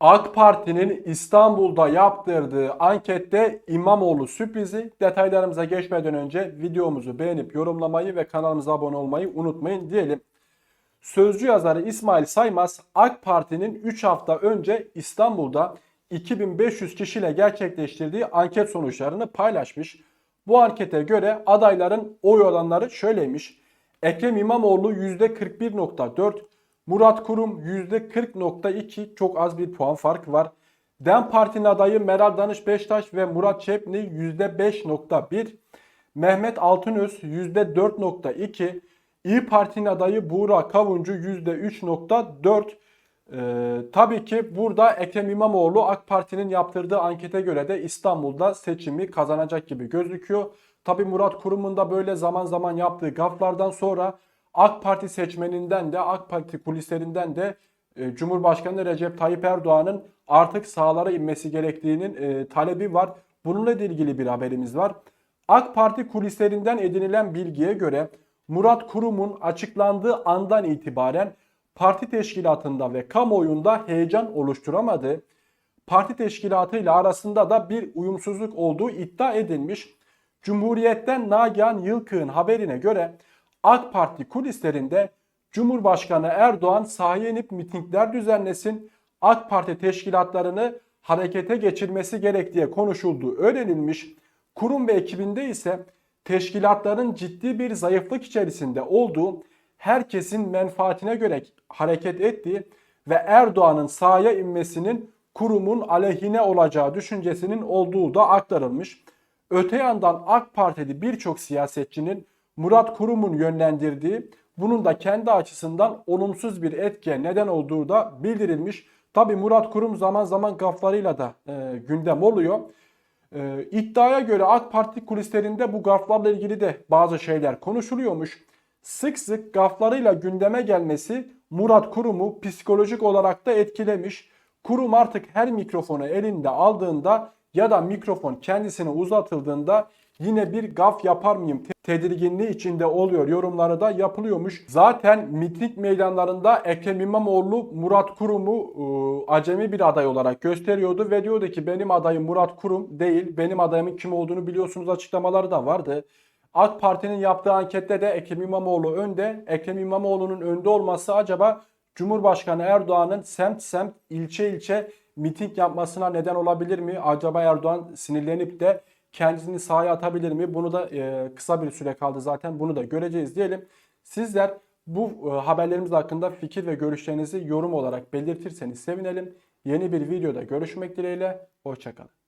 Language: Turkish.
AK Parti'nin İstanbul'da yaptırdığı ankette İmamoğlu sürprizi. Detaylarımıza geçmeden önce videomuzu beğenip yorumlamayı ve kanalımıza abone olmayı unutmayın diyelim. Sözcü yazarı İsmail Saymaz AK Parti'nin 3 hafta önce İstanbul'da 2500 kişiyle gerçekleştirdiği anket sonuçlarını paylaşmış. Bu ankete göre adayların oy oranları şöyleymiş. Ekrem İmamoğlu %41.4, Murat Kurum %40.2 çok az bir puan fark var. DEM Parti'nin adayı Meral Danış Beştaş ve Murat Çepni %5.1, Mehmet Altınöz %4.2, İyi Parti'nin adayı Buğra Kavuncu %3.4. Ee, tabii ki burada Ekrem İmamoğlu AK Parti'nin yaptırdığı ankete göre de İstanbul'da seçimi kazanacak gibi gözüküyor. Tabii Murat Kurum'un da böyle zaman zaman yaptığı gaflardan sonra AK Parti seçmeninden de AK Parti kulislerinden de e, Cumhurbaşkanı Recep Tayyip Erdoğan'ın artık sahalara inmesi gerektiğinin e, talebi var. Bununla ilgili bir haberimiz var. AK Parti kulislerinden edinilen bilgiye göre Murat Kurum'un açıklandığı andan itibaren parti teşkilatında ve kamuoyunda heyecan oluşturamadı. Parti teşkilatıyla arasında da bir uyumsuzluk olduğu iddia edilmiş. Cumhuriyet'ten Nagihan Yılkı'nın haberine göre AK Parti kulislerinde Cumhurbaşkanı Erdoğan sahaya inip mitingler düzenlesin, AK Parti teşkilatlarını harekete geçirmesi gerektiği konuşulduğu öğrenilmiş. Kurum ve ekibinde ise teşkilatların ciddi bir zayıflık içerisinde olduğu, herkesin menfaatine göre hareket ettiği ve Erdoğan'ın sahaya inmesinin kurumun aleyhine olacağı düşüncesinin olduğu da aktarılmış. Öte yandan AK Partili birçok siyasetçinin Murat Kurum'un yönlendirdiği, bunun da kendi açısından olumsuz bir etkiye neden olduğu da bildirilmiş. Tabi Murat Kurum zaman zaman gaflarıyla da e, gündem oluyor. E, iddiaya göre AK Parti kulislerinde bu gaflarla ilgili de bazı şeyler konuşuluyormuş. Sık sık gaflarıyla gündeme gelmesi Murat Kurum'u psikolojik olarak da etkilemiş. Kurum artık her mikrofonu elinde aldığında ya da mikrofon kendisine uzatıldığında yine bir gaf yapar mıyım tedirginliği içinde oluyor yorumları da yapılıyormuş. Zaten miting meydanlarında Ekrem İmamoğlu Murat Kurum'u e, acemi bir aday olarak gösteriyordu ve diyordu ki benim adayım Murat Kurum değil benim adayımın kim olduğunu biliyorsunuz açıklamaları da vardı. AK Parti'nin yaptığı ankette de Ekrem İmamoğlu önde. Ekrem İmamoğlu'nun önde olması acaba Cumhurbaşkanı Erdoğan'ın semt semt ilçe ilçe miting yapmasına neden olabilir mi? Acaba Erdoğan sinirlenip de kendisini sahaya atabilir mi? Bunu da e, kısa bir süre kaldı zaten. Bunu da göreceğiz diyelim. Sizler bu e, haberlerimiz hakkında fikir ve görüşlerinizi yorum olarak belirtirseniz sevinelim. Yeni bir videoda görüşmek dileğiyle. Hoşçakalın.